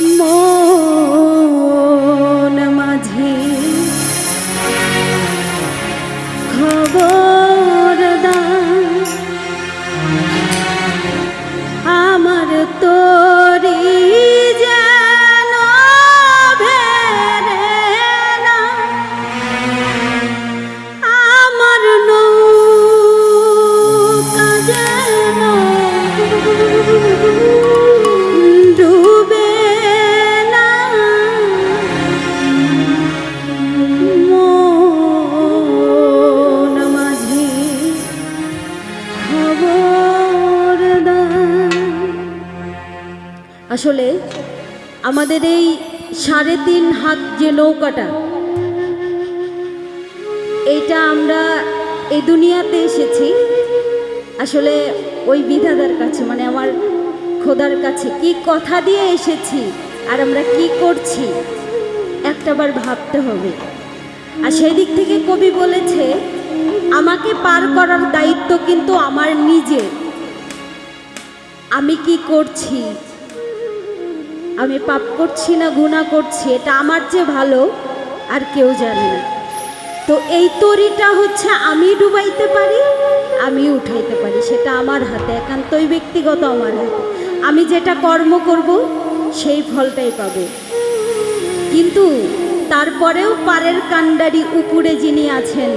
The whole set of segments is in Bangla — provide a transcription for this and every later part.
মন আসলে আমাদের এই সাড়ে তিন হাত যে নৌকাটা এইটা আমরা এই দুনিয়াতে এসেছি। আসলে ওই বিধাতার কাছে মানে আমার খোদার কাছে কি কথা দিয়ে এসেছি আর আমরা কি করছি, একটাবার ভাবতে হবে। আর সেই দিক থেকে কবি বলেছে, আমাকে পার করার দায়িত্ব কিন্তু আমার নিজের। আমি কি করছি? আমি পাপ করছি না গুণা করছি, এটা আমার যে ভালো, আর কেউ জানে না। তো এই তরিটা হচ্ছে আমি ডুবাইতে পারি, আমি উঠাইতে পারি, সেটা আমার হাতে, একান্তই ব্যক্তিগত আমার হাতে। আমি যেটা কর্ম করব, সেই ফলটাই পাবো। কিন্তু তারপরেও পারের কাণ্ডারি উপরে যিনি আছেন,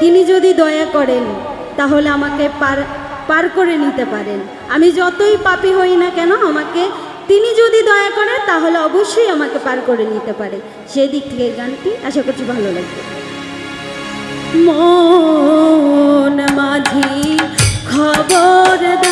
তিনি যদি দয়া করেন, তাহলে আমাকে পার পার করে নিতে পারেন। আমি যতই পাপি হই না কেন, আমাকে তিনি যদি দয়া করেন, তাহলে অবশ্যই আমাকে পার করে নিতে পারে। সেদিক থেকে গানটি আশা করছি ভালো লাগবে। মন মাঝি আমার